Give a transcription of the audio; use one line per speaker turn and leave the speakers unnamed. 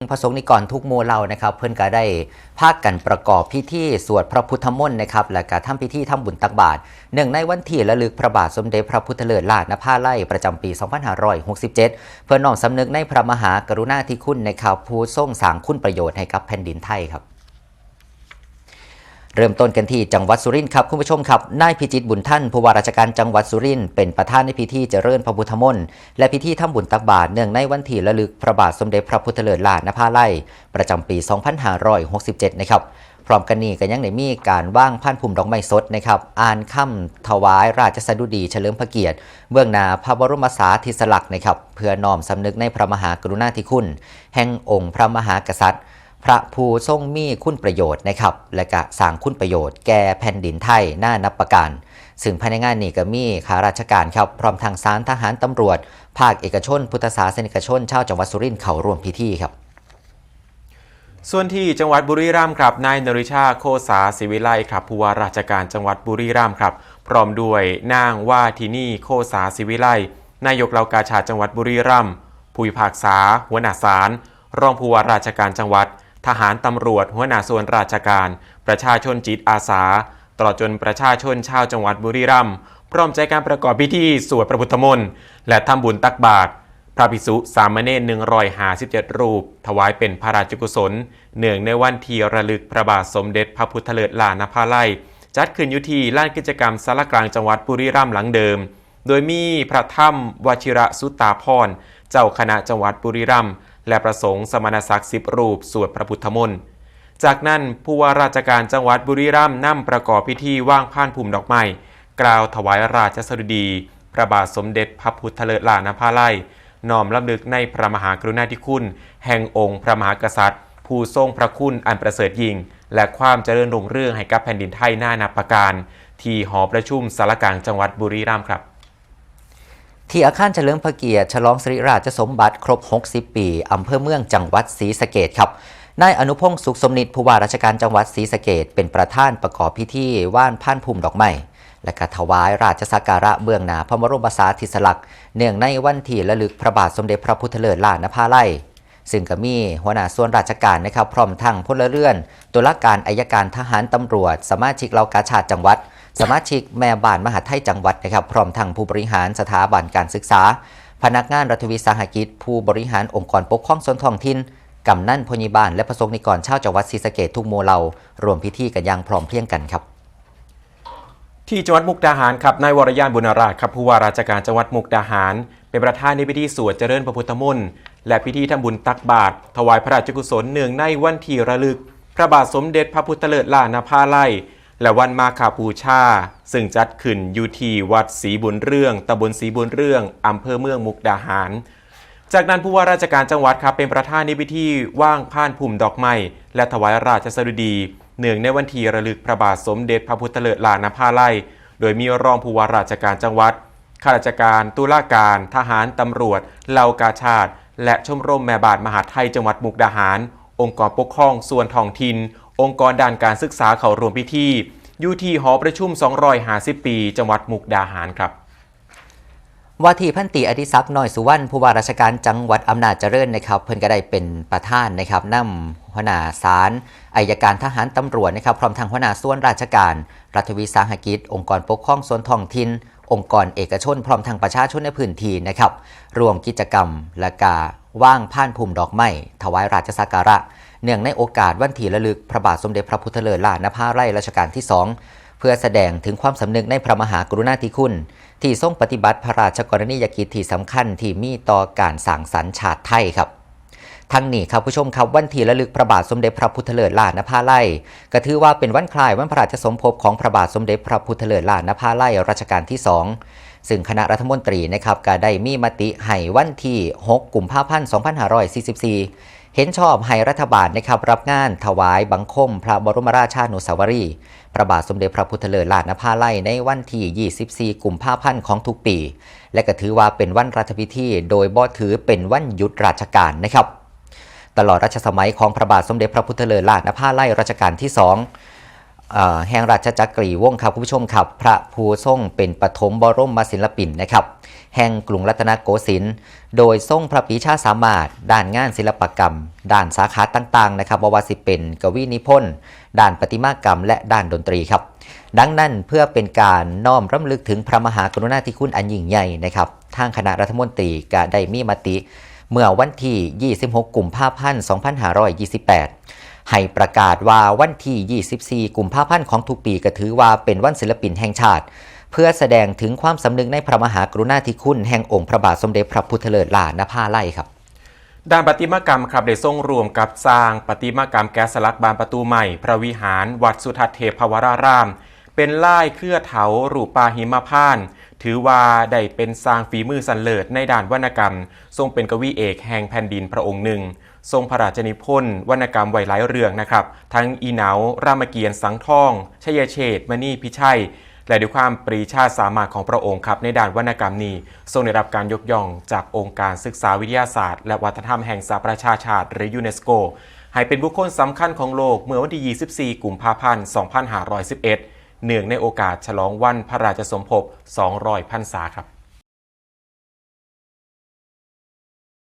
พระสงฆ์นิกรทุกโมเหล่านะครับ เพื่อนก็ได้ภาคกันประกอบพิธีสวดพระพุทธมนต์นะครับ และก็ทำพิธีทำบุญตักบาตรหนึ่งในวันที่ระลึกพระบาทสมเด็จพระพุทธเลิศลาดนภาไล่ประจำปี 2567 เพื่อน้อมสำนึกในพระมหากรุณาธิคุณนะครับผู้ทรงสร้างคุณประโยชน์ให้กับแผ่นดินไทยครับ เริ่มต้นกันที่จังหวัดสุรินทร์ครับคุณผู้ชมครับนายพิจิตบุญท่านผู้ว่าราชการจังหวัดสุรินทร์เป็นประธานในพิธีเจริญพระพุทธมนต์และพิธีทำบุญตักบาตรเนื่องในวันที่ระลึกพระบาทสมเด็จพระพุทธเลิศลาดนภาไลประจำปี 2567 นะครับพร้อมกันนี้ก็ยังได้มีการว่างพันภูมิดอกไม้สดนะครับอ่านคำถวายราชสดุดีเฉลิมพระเกียรติ เบื้องหน้าพระบรมสารีสลักษณ์นะครับเพื่อน้อมสำนึกในพระมหากรุณาธิคุณ แห่งองค์พระมหากษัตริย์ พระผู้ทรงมีคุณประโยชน์นะครับ และก็สร้างคุณประโยชน์แก่แผ่นดินไทยหน้านับประการซึ่งภายในงานนี้ก็มีข้าราชการครับ พร้อมทางสารทหารตำรวจ ภาคเอกชน พุทธศาสนิกชนชาวจังหวัดสุรินทร์เข้าร่วมพิธีครับ
ส่วนที่จังหวัดบุรีรัมย์ครับนายนริชาโคสาศิวิไลครับผู้ว่าราชการจังหวัดบุรีรัมย์ครับ พร้อมด้วยนางว่าทินี่โคสาศิวิไลนายกเหล่ากาชาดจังหวัดบุรีรัมย์ผู้พิพากษาหัวหน้าศาลรองผู้ว่าราชการจังหวัด ทหารตำรวจ หัวหน้าส่วนราชการ ประชาชนจิตอาสา ตลอดจนประชาชนชาวจังหวัดบุรีรัมย์พร้อมใจการประกอบพิธีสวดพระพุทธมนต์และทำบุญตักบาตรพระภิกษุสามเณร157 รูป ถวายเป็นพระราชกุศล เนื่องในวันที่ระลึกพระบาทสมเด็จพระพุทธเลิศลานภาไลยจัดขึ้นอยู่ที่ลานกิจกรรมสารกลางจังหวัดบุรีรัมย์หลังเดิม โดยมีพระถ้ำวชิระสุตตาพร เจ้าคณะจังหวัดบุรีรัมย์ และประสงค์สมณศักดิ์สิบรูปสวดพระพุทธมนต์จากนั้นผู้ว่าราชการจังหวัดบุรีรัมย์นำประกอบพิธีว่างผ่านภูมิดอกไม้กล่าวถวายราชสดุดี พระบาทสมเด็จพระพุทธเลิศลานภาไลยน้อมรำลึกในพระมหากรุณาธิคุณ แห่งองค์พระมหากษัตริย์ ผู้ทรงพระคุณอันประเสริฐยิ่ง และความเจริญรุ่งเรืองให้กับแผ่นดินไทยหน้านับประการ ที่หอประชุมสารกลางจังหวัดบุรีรัมย์ครับ
ที่อาคารเฉลิมพระเกียรติฉลองสิริราชสมบัติครบ 60 ปี อำเภอเมืองจังหวัดศรีสะเกดครับนายอนุพงศ์สุขสมนิตผู้ว่าราชการจังหวัดศรีสะเกดเป็นประธานประกอบพิธีว่านพันภูมิดอกไม้และก็ถวายราชสักการะเบื้องหน้าพระบรมสารีสลักษณ์เนื่องในวันที่ระลึกพระบาทสมเด็จพระพุทธเลิศลานภาไลซึ่งก็มีหัวหน้าส่วนราชการนะครับพร้อมทั้งพลเรือน ตุลาการอายการทหารตำรวจ สมาชิกเหล่ากาชาติจังหวัด สมาชิกแม่บ้านมหาไทยจังหวัดนะครับพร้อมทั้งผู้บริหารสถาบันการศึกษา พนักงานรัฐวิสาหกิจ ผู้บริหารองค์กรปกครองส่วนท้องถิ่นกำนันพยาบาลและประสงค์นิกรชาวจังหวัดศรีสะเกดทุกโมเหลารวมพิธีกันอย่างพร้อมเพรียงกันครับ
ที่จังหวัดมุกดาหารครับนายวรยานบุญราชครับผู้ว่าราชการจังหวัดมุกดาหาร เป็นประธานในพิธีสวดเจริญพระพุทธมนต์และพิธีทำบุญตักบาตรถวายพระราชกุศลเนื่องในวันที่ระลึก พระบาทสมเด็จพระพุทธเลิศล่านภาไลย และวันมาคาบูชา ซึ่งจัดขึ้นอยู่ที่วัดศรีบุญเรื่องตำบลศรีบุญเรื่องอำเภอเมืองมุกดาหาร จากนั้นผู้ว่าราชการจังหวัดครับเป็นประธานในพิธีว่างผ่านภูมิดอกไม้และถวายราชสดุดีเนื่องในวันที่ระลึกพระบาทสมเด็จพระพุทธเลิศลานภาไลโดยมีรองผู้ว่าราชการจังหวัดข้าราชการตุลาการ ทหารตำรวจเหล่ากาชาติ และชมรมแม่บาทมหาไทยจังหวัดมุกดาหาร องค์กรปกครองส่วนท้องถิ่น องค์กรด้านการศึกษาเขารวมพิธีอยู่ที่หอประชุม 250 ปี จังหวัดมุกดาหารครับ
ว่าที่พันตีอดิศักดิ์น้อยสุวรรณผู้ว่าราชการจังหวัดอำนาจเจริญนะครับ เพิ่นก็ได้เป็นประธานนะครับนำหัวหน้าศาลอายการทหารตำรวจนะครับพร้อมทางหัวหน้าส่วนราชการ รัฐวิสาหกิจ องค์กรปกครองส่วนท้องถิ่นองค์กรเอกชน พร้อมทางประชาชนในพื้นที่นะครับรวมกิจกรรมและกาว่างผ่านภูมิดอกไม้ถวายราชสักการะ เนื่องในโอกาสวันที่ระลึกพระบาทสมเด็จพระพุทธเลิศลานภาไร่รัชกาลที่สองเพื่อแสดงถึงความสำนึกในพระมหากรุณาธิคุณ ที่ทรงปฏิบัติพระราชกรณียกิจที่สำคัญที่มีต่อการสร้างสรรค์ชาติไทยครับทั้งนี้ครับผู้ชมครับวันที่ระลึกพระบาทสมเด็จพระพุทธเลิศลานภาไล่ก็ถือว่าเป็นวันคล้ายวันพระราชสมภพของพระบาทสมเด็จพระพุทธเลิศลานภาไล่รัชกาลที่สอง ซึ่งคณะรัฐมนตรีนะครับก็ได้มีมติให้วันที่ 6 กุมภาพันธ์2544 เห็นชอบให้รัฐบาลนะครับรับงานถวายบังคม พระบรมราชานุสาวรีย์พระบาทสมเด็จพระพุทธเลิศลานภาไลในวันที่ 24 กุมภาพันธ์ของทุกปี และก็ถือว่าเป็นวันราชพิธี โดยบ่ถือเป็นวันหยุดราชการนะครับ ตลอดรัชสมัยของพระบาทสมเด็จพระพุทธเลิศลานภาไลรัชกาลที่สอง แห่งราชจักรีวงศ์ครับคุณผู้ชมครับ พระภูทรงเป็นปฐมบรมศิลปินนะครับ แห่งกรุงรัตนโกสินทร์โดยทรงพระปีชาสามารถ ด้านงานศิลปกรรม ด้านสาขาต่างๆนะครับบว่าสิเป็นกวีนิพนธ์ด้านประติมากรรม และด้านดนตรีครับ ดังนั้นเพื่อเป็นการน้อมรำลึกถึงพระมหากรุณาธิคุณอันยิ่งใหญ่นะครับทางคณะรัฐมนตรีก็ได้มีมติ เมื่อวันที่ 26 กุมภาพันธ์ 2528 ให้ประกาศว่าวันที่ 24 กุมภาพันธ์ของทุกปีก็ถือว่าเป็นวันศิลปินแห่งชาติ เพื่อแสดงถึงความสำนึกในพระมหากรุณาธิคุณแห่งองค์พระบาทสมเด็จพระพุทธเลิศล่านภาไล่ครับ
ด้านประติมากรรมครับได้ส่งรวมกับสร้างประติมากรรมแกะสลักบานประตูใหม่ พระวิหาร วัดสุทัศเทพวราราม เป็นล่ายเครือเถารูปปาหิมพาน ถือว่าได้เป็นสร้างฝีมือสันเลิศในด้านวรรณกรรม ทรงเป็นกวีเอกแห่งแผ่นดินพระองค์หนึ่ง ทรงพระราชนิพนธ์วรรณกรรมไวหลายเรื่องนะครับ ทั้งอีเหนารามเกียรติ์สังทอง ชยเชษมณีพิชัย และด้วยความปรีชาสามารถของพระองค์ครับในด้านวรรณกรรมนี้ ทรงได้รับการยกย่องจากองค์การศึกษาวิทยาศาสตร์ และวัฒนธรรมแห่งสหประชาชาติ หรือยูเนสโก ให้เป็นบุคคลสำคัญของโลกเมื่อวันที่ 24 กุมภาพันธ์ 2511 เนื่องในโอกาสฉลองวันพระราชสมภพ 200 พรรษาครับ